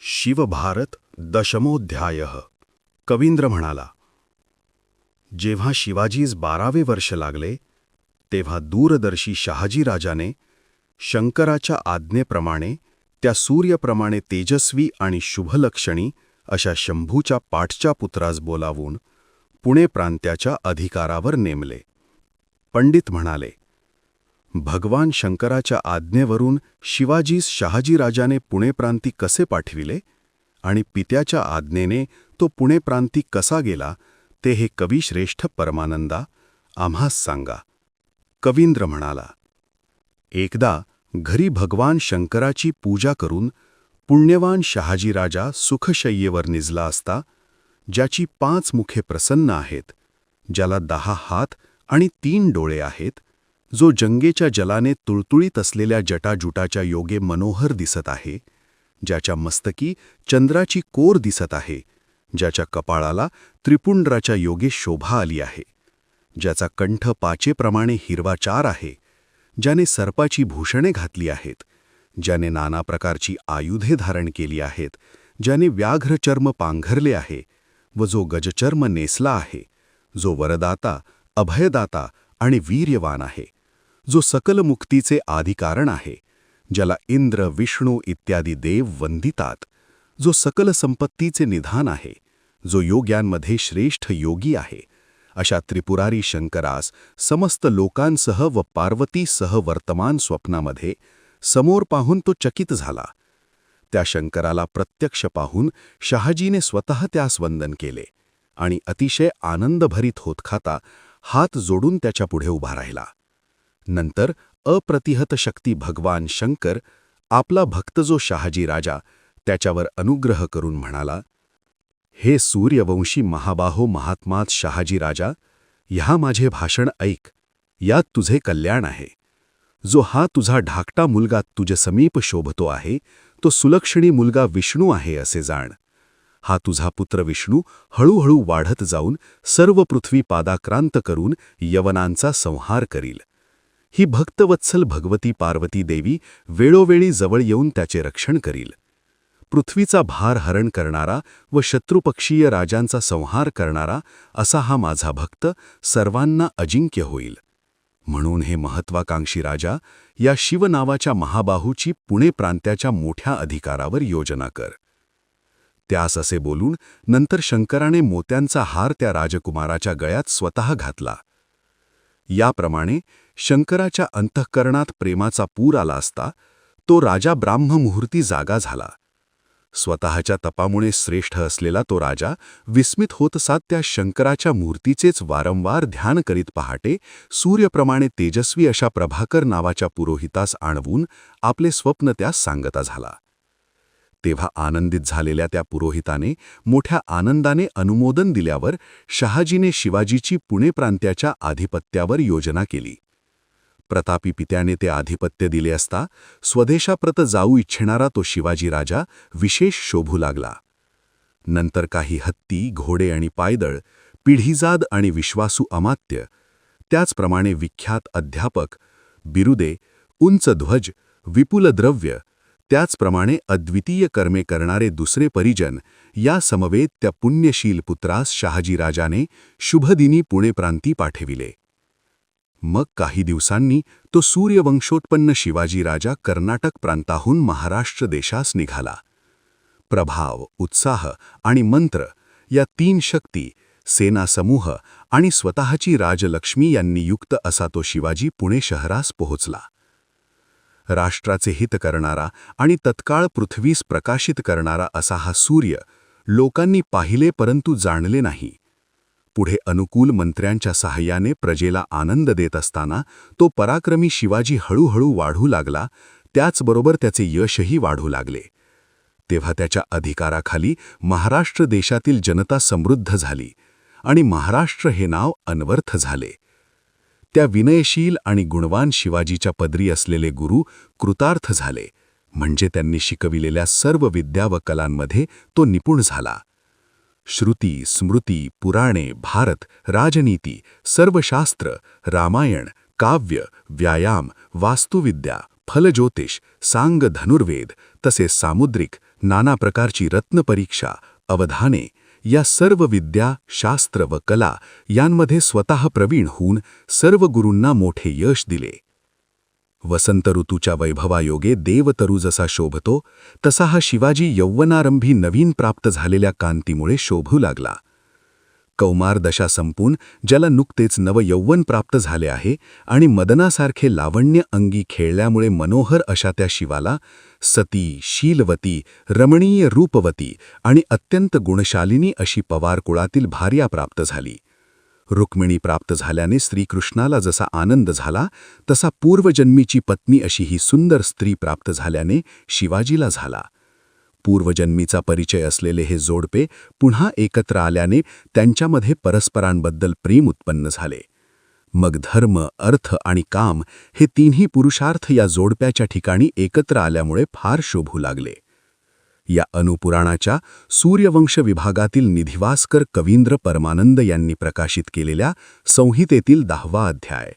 शिवभारत दशमोध्याय. कवींद्र म्हणाला जेव्हा शिवाजीस बारावे वर्ष लागले तेव्हा दूरदर्शी शहाजीराजाने शंकराच्या आज्ञेप्रमाणे त्या सूर्यप्रमाणे तेजस्वी आणि शुभलक्षणी अशा शंभूच्या पाठच्या पुत्रास बोलावून पुणे प्रांत्याच्या अधिकारावर नेमले. पंडित म्हणाले भगवान शंकराच्या आज्ञेवरून शिवाजीस शहाजीराजाने पुणे प्रांती कसे पाठविले आणि पित्याच्या आज्ञेने तो पुणे प्रांती कसा गेला ते हे कविश्रेष्ठ परमानंदा आम्हास सांगा. कवींद्र म्हणाला एकदा घरी भगवान शंकराची पूजा करून पुण्यवान शहाजीराजा सुखशय्येवर निजला असता ज्याची पाच मुखे प्रसन्न आहेत ज्याला दहा हात आणि तीन डोळे आहेत जो जंगेच्या जलाने तुळतुळीत असलेल्या जटाजुटाच्या योगे मनोहर दिसत आहे ज्याच्या मस्तकी चंद्राची कोर दिसत आहे ज्याच्या कपाळाला त्रिपुंड्राच्या योगे शोभा आली आहे ज्याचा कंठ पाचेप्रमाणे हिरवाचार आहे ज्याने सर्पाची भूषणे घातली आहेत ज्याने नाना प्रकारची आयुधे धारण केली आहेत ज्याने व्याघ्रचर्म पांघरले आहे व जो गजचर्म नेसला आहे जो वरदाता अभयदाता आणि वीर्यवान आहे. जो सकल मुक्तीचे आधिकारण आहे ज्याला इंद्र विष्णू इत्यादी देव वंदितात जो सकल संपत्तीचे निधान आहे जो योग्यांमध्ये श्रेष्ठ योगी आहे अशा त्रिपुरारी शंकरास समस्त लोकांसह व पार्वतीसह वर्तमान स्वप्नामध्ये समोर पाहून तो चकित झाला. त्या शंकराला प्रत्यक्ष पाहून शहाजीने स्वतः त्यास वंदन केले आणि अतिशय आनंदभरीत होत खाता हात जोडून त्याच्या पुढे उभा राहिला. नंतर अप्रतिहत शक्ती भगवान शंकर आपला भक्त जो शहाजी राजा त्याच्यावर अनुग्रह करून म्हणाला हे सूर्यवंशी महाबाहो महात्मात शहाजी राजा ह्या माझे भाषण ऐक यात तुझे कल्याण आहे. जो हा तुझा ढाकटा मुलगा तुझे समीप शोभतो आहे तो सुलक्षणी मुलगा विष्णू आहे असे जाण. हा तुझा पुत्र विष्णू हळूहळू वाढत जाऊन सर्व पृथ्वी पादाक्रांत करून यवनांचा संहार करील. ही भक्तवत्सल भगवती पार्वती देवी वेळोवेळी जवळ येऊन त्याचे रक्षण करील. पृथ्वीचा भार हरण करणारा व शत्रुपक्षीय राजांचा संहार करणारा असा हा माझा भक्त सर्वांना अजिंक्य होईल. म्हणून हे महत्वाकांक्षी राजा या शिव नावाच्या महाबाहूची पुणे प्रांत्याच्या मोठ्या अधिकारावर योजना कर. त्यास असे बोलून नंतर शंकराने मोत्यांचा हार त्या राजकुमाराच्या गळ्यात स्वतः घातला. याप्रमाणे शंकराच्या अंतःकरणात प्रेमाचा पूर आला असता तो राजा ब्राह्ममुहूर्ती जागा झाला. स्वतःच्या तपामुळे श्रेष्ठ असलेला तो राजा विस्मित होत सात त्या शंकराच्या मूर्तीचेच वारंवार ध्यान करीत पहाटे सूर्यप्रमाणे तेजस्वी अशा प्रभाकर नावाच्या पुरोहितास आणवून आपले स्वप्न त्यास सांगता झाला. तेव्हा आनंदित झालेल्या त्या पुरोहिताने मोठ्या आनंदाने अनुमोदन दिल्यावर शहाजीने शिवाजीची पुणे प्रांत्याच्या आधिपत्यावर योजना केली. प्रतापी पित्याने ते आधिपत्य दिले असता स्वदेशाप्रत जाऊ इच्छिणारा तो शिवाजी राजा विशेष शोभू लागला. नंतर काही हत्ती घोडे आणि पायदळ पिढीजाद आणि विश्वासू अमात्य त्याचप्रमाणे विख्यात अध्यापक बिरुदे उंच ध्वज विपुल द्रव्य त्याचप्रमाणे अद्वितीय कर्मे करणारे दुसरे परिजन या समवेत त्या पुण्यशील पुत्रास शहाजीराजाने शुभदिनी पुणे प्रांती पाठविले. मग काही दिवसांनी तो सूर्यवंशोत्पन्न शिवाजीराजा कर्नाटक प्रांताहून महाराष्ट्र देशास निघाला. प्रभाव उत्साह आणि मंत्र या तीन शक्ती सेनासमूह आणि स्वतःची राजलक्ष्मी यांनी युक्त असा तो शिवाजी पुणे शहरास पोहोचला. राष्ट्राचे हित करणारा आणि तत्काळ पृथ्वीस प्रकाशित करणारा असा हा सूर्य लोकांनी पाहिले परंतु जाणले नाही. पुढे अनुकूल मंत्र्यांच्या सहाय्याने प्रजेला आनंद देत असताना तो पराक्रमी शिवाजी हळूहळू वाढू लागला त्याचबरोबर त्याचे यशही वाढू लागले. तेव्हा त्याच्या अधिकाराखाली महाराष्ट्र देशातील जनता समृद्ध झाली आणि महाराष्ट्र हे नाव अनवर्थ झाले. त्या विनयशील आणि गुणवान शिवाजीच्या पदरी असलेले गुरु कृतार्थ झाले. म्हणजे त्यांनी शिकविलेल्या सर्व विद्या व कलांमध्ये तो निपुण झाला. श्रुती स्मृती पुराणे भारत राजनीती सर्वशास्त्र रामायण काव्य व्यायाम वास्तुविद्या फलज्योतिष सांग धनुर्वेद तसेच सामुद्रिक नाना प्रकारची रत्नपरीक्षा अवधाने या सर्व विद्या शास्त्र व कला यांमध्ये स्वतः प्रवीण होऊन सर्व गुरूंना मोठे यश दिले. वसंत ऋतूच्या वैभवायोगे देवतरू जसा शोभतो तसा हा शिवाजी यौवनारंभी नवीन प्राप्त झालेल्या कांतीमुळे शोभू लागला. कौमार दशा संपून ज्याला नुकतेच नवयौवन प्राप्त झाले आहे आणि मदनासारखे लावण्य अंगी खेळल्यामुळे मनोहर अशा त्या शिवाला सती शीलवती रमणीय रूपवती आणि अत्यंत गुणशालिनी अशी पवार कुळातील भार्या प्राप्त झाली. रुक्मिणी प्राप्त झाल्याने श्रीकृष्णाला जसा आनंद झाला तसा पूर्वजन्मीची पत्नी अशी ही सुंदर स्त्री प्राप्त झाल्याने शिवाजीला झाला. पूर्वजन्मीचा परिचय असलेले हे जोडपे पुन्हा एकत्र आल्याने त्यांच्यामध्ये परस्परांबद्दल प्रेम उत्पन्न झाले. मग धर्म अर्थ आणि काम हे तिन्ही पुरुषार्थ या जोडप्याच्या ठिकाणी एकत्र आल्यामुळे फार शोभू लागले. या अनुपुराणाच्या सूर्यवंश विभागातील निधिवासकर कवींद्र परमानंद यांनी प्रकाशित केलेल्या संहितेतील दहावा अध्याय.